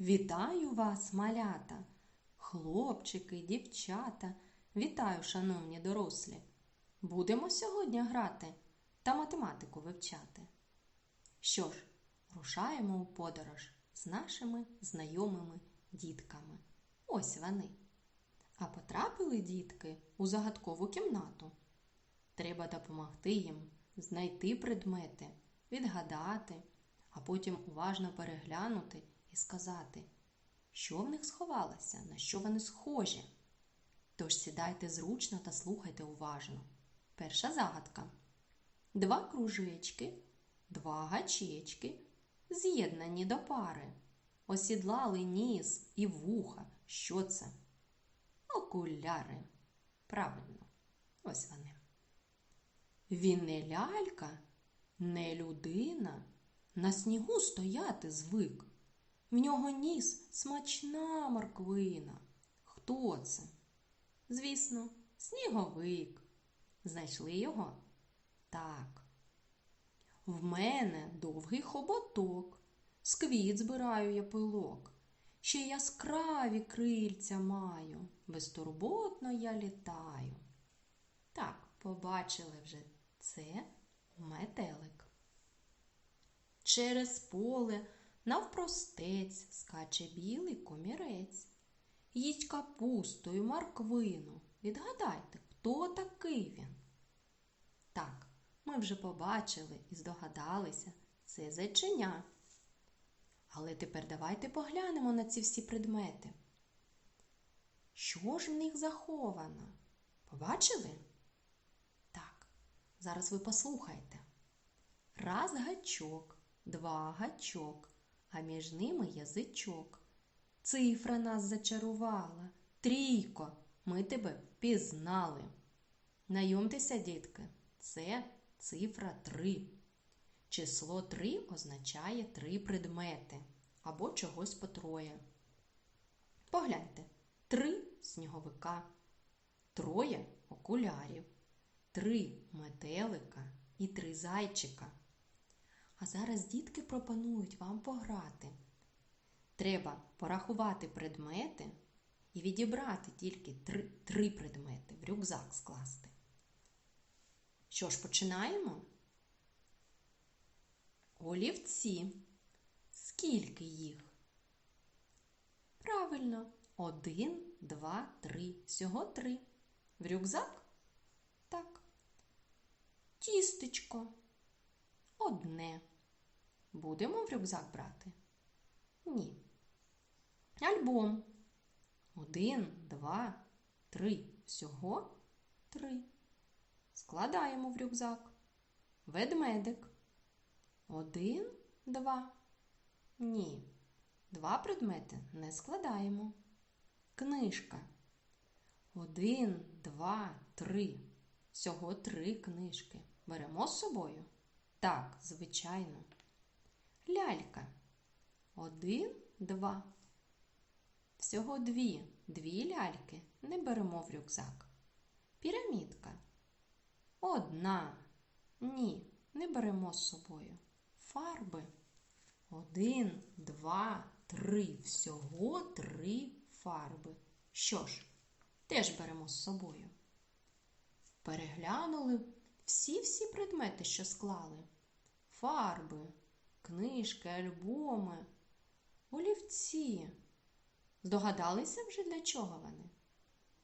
Вітаю вас, малята, хлопчики, дівчата. Вітаю, шановні дорослі. Будемо сьогодні грати та математику вивчати. Що ж, рушаємо у подорож з нашими знайомими дітками. Ось вони. А потрапили дітки у загадкову кімнату. Треба допомогти їм знайти предмети, відгадати, а потім уважно переглянути і сказати, що в них сховалося, на що вони схожі. Тож сідайте зручно та слухайте уважно. Перша загадка. Два кружечки, два гачечки, з'єднані до пари. Осідлали ніс і вуха. Що це? Окуляри. Правильно, ось вони. Він не лялька, не людина, на снігу стояти звик. В нього ніс смачна морквина. Хто це? Звісно, сніговик. Знайшли його? Так. В мене довгий хоботок, з квіт збираю я пилок. Ще яскраві крильця маю, безтурботно я літаю. Так, побачили вже це метелик. Через поле навпростець скаче білий комірець. Їсть капусту і морквину. Відгадайте, хто такий він? Так, ми вже побачили і здогадалися, це зайченя. Але тепер давайте поглянемо на ці всі предмети. Що ж в них заховано? Побачили? Так, зараз ви послухайте. Раз гачок, два гачок, а між ними язичок. Цифра нас зачарувала. Трійко, ми тебе впізнали. Найомтеся, дітки, це цифра 3. Число 3 означає три предмети або чогось по троє. Погляньте, три сніговика, троє окулярів, три метелика і три зайчика. А зараз дітки пропонують вам пограти. Треба порахувати предмети і відібрати тільки три, три предмети в рюкзак скласти. Що ж, починаємо? Олівці. Скільки їх? Правильно, один, два, три. Всього три. В рюкзак? Так. Тістечко. Одне. Будемо в рюкзак брати? Ні. Альбом. Один, два, три. Всього три. Складаємо в рюкзак. Ведмедик. Один, два. Ні. Два предмети не складаємо. Книжка. Один, два, три. Всього три книжки. Беремо з собою? Так, звичайно. Лялька. Один, два. Всього дві. Дві ляльки не беремо в рюкзак. Пірамідка. Одна. Ні, не беремо з собою. Фарби. Один, два, три. Всього три фарби. Що ж, теж беремо з собою. Переглянули всі-всі предмети, що склали. Фарби, книжки, альбоми, олівці. Здогадалися вже для чого вони?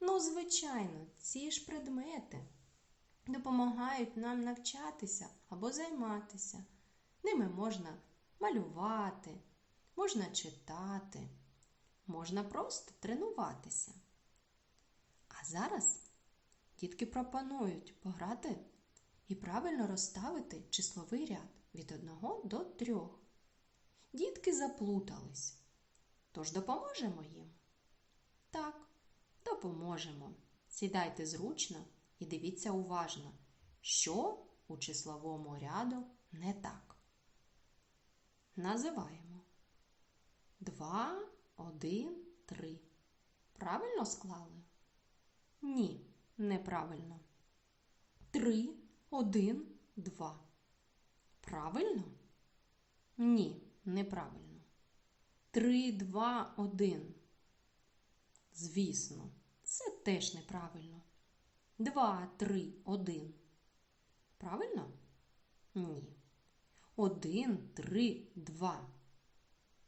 Ну, звичайно, ці ж предмети допомагають нам навчатися або займатися. Ними можна малювати, можна читати, можна просто тренуватися. А зараз дітки пропонують пограти і правильно розставити числовий ряд від 1 до 3. Дітки заплутались. Тож допоможемо їм? Так, допоможемо. Сідайте зручно і дивіться уважно, що у числовому ряду не так. Називаємо 2, 1, 3. Правильно склали? Ні, неправильно. 3, 1, 2. Правильно? Ні, неправильно. три, два, один. Звісно, це теж неправильно. Два, три, один. Правильно? Ні. Один, три, два.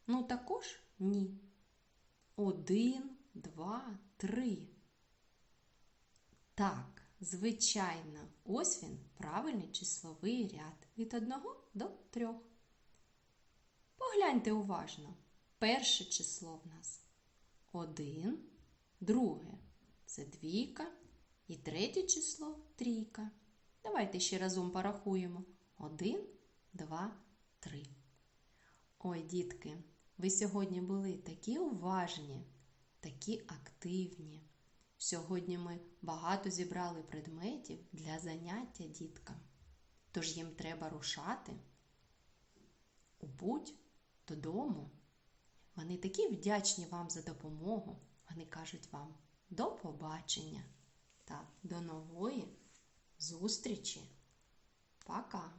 Ну також ні. Один, два, три. Так, звичайно, ось він правильний числовий ряд від одного до трьох. Погляньте уважно. Перше число в нас один, друге це двійка, і третє число трійка. Давайте ще разом порахуємо. Один, два, три. Ой, дітки, ви сьогодні були такі уважні, такі активні. Сьогодні ми багато зібрали предметів для заняття діткам. Тож їм треба рушати у путь додому. Вони такі вдячні вам за допомогу. Вони кажуть вам до побачення та до нової зустрічі. Пока!